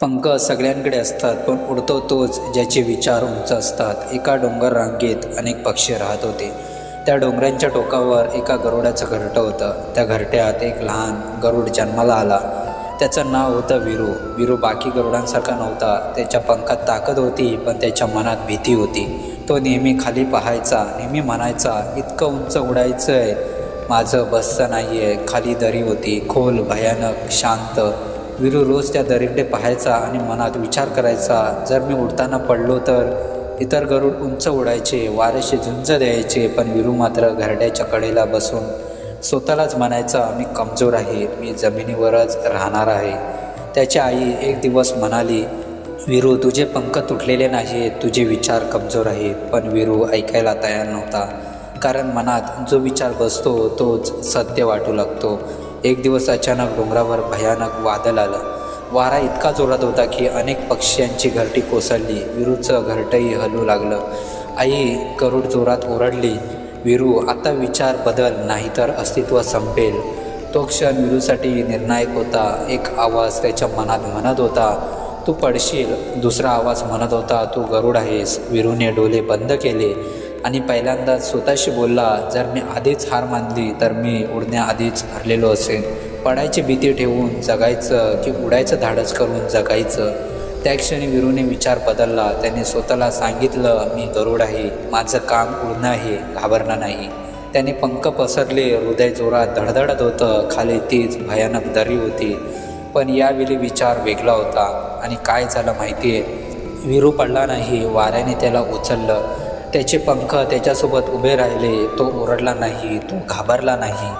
पंख सगळ्यांकडे असतात पण उडतो तोच ज्याचे विचार उंच असतात. एका डोंगर रांगेत अनेक पक्षी राहत होते. त्या डोंगरांच्या टोकावर एका गरुडाचं घरटं होतं. त्या घरट्यात एक लहान गरुड जन्माला आला. त्याचं नाव होतं विरू. विरू बाकी गरुडांसारखा नव्हता. त्याच्या पंखात ताकद होती पण त्याच्या मनात भीती होती. तो नेहमी खाली पाहायचा नेहमी म्हणायचा इतकं उंच उडायचं आहे माझं बसचं नाही आहे खाली दरी होती. खोल भयानक शांत विरू रोज त्या दरीकडे पाहायचा आणि मनात विचार करायचा. जर मी उडताना पडलो तर इतर गरुड उंच उडायचे वाऱ्याशी झुंज द्यायचे पण विरू मात्र घरड्याच्या कडेला बसून स्वतःलाच म्हणायचा मी कमजोर आहे मी जमिनीवरच राहणार आहे. त्याची आई एक दिवस म्हणाली विरू तुझे पंख तुटलेले नाही तुझे विचार कमजोर आहेत. पण विरू ऐकायला तयार नव्हता कारण मनात जो विचार बसतो तोच सत्य वाटू लागतो. एक दिवस अचानक डोंगरावर भयानक वादळ आलं. वारा इतका जोरात होता की अनेक पक्ष्यांची घरटी कोसळली. विरूचं घरटंही हलू लागलं. आई गरुड जोरात ओरडली विरू आता विचार बदल नाहीतर अस्तित्व संपेल. तो क्षण विरूसाठी निर्णायक होता. एक आवाज त्याच्या मनात म्हणत होता तू पडशील. दुसरा आवाज म्हणत होता तू गरुड आहेस. विरूने डोले बंद केले. आणि पहिल्यांदाच स्वतःशी बोलला जर मी आधीच हार मानली तर मी उडण्याआधीच हरलेलो असेन. पडायची भीती ठेवून जगायचं की उडायचं धाडस करून जगायचं? त्या क्षणी विरूने विचार बदलला. त्याने स्वतःला सांगितलं मी गरुड आहे. माझं काम उडणं आहे घाबरणं नाही. त्याने पंख पसरले हृदय जोरात धडधडत होतं. खाली तीच भयानक दरी होती. पण यावेळी विचार वेगळा होता. आणि काय झालं माहिती आहे विरू पडला नाही. वाऱ्याने त्याला उचललं. त्याचे पंख त्याच्यासोबत उभे राहिले. तो ओरडला नाही तो घाबरला नाही.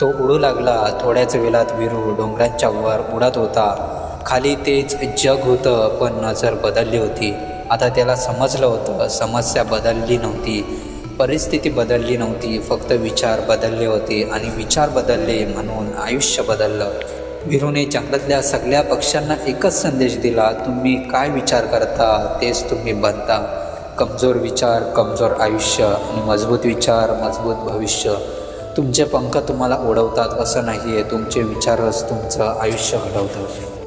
तो उडू लागला. थोड्याच वेळात विरू डोंगरांच्या वर उडत होता. खाली तेच जग होतं पण नजर बदलली होती. आता त्याला समजलं होतं. समस्या बदलली नव्हती. परिस्थिती बदलली नव्हती. फक्त विचार बदलले होते आणि विचार बदलले म्हणून आयुष्य बदललं. विरूने जंगलातल्या सगळ्या पक्ष्यांना एकच संदेश दिला तुम्ही काय विचार करता? तेच तुम्ही बनता. कमजोर विचार कमजोर आयुष्य आणि मजबूत विचार मजबूत भविष्य तुमचे पंख तुम्हाला ओढवतात. असं नाही आहे तुमचे विचारच तुमचं आयुष्य घडवतं.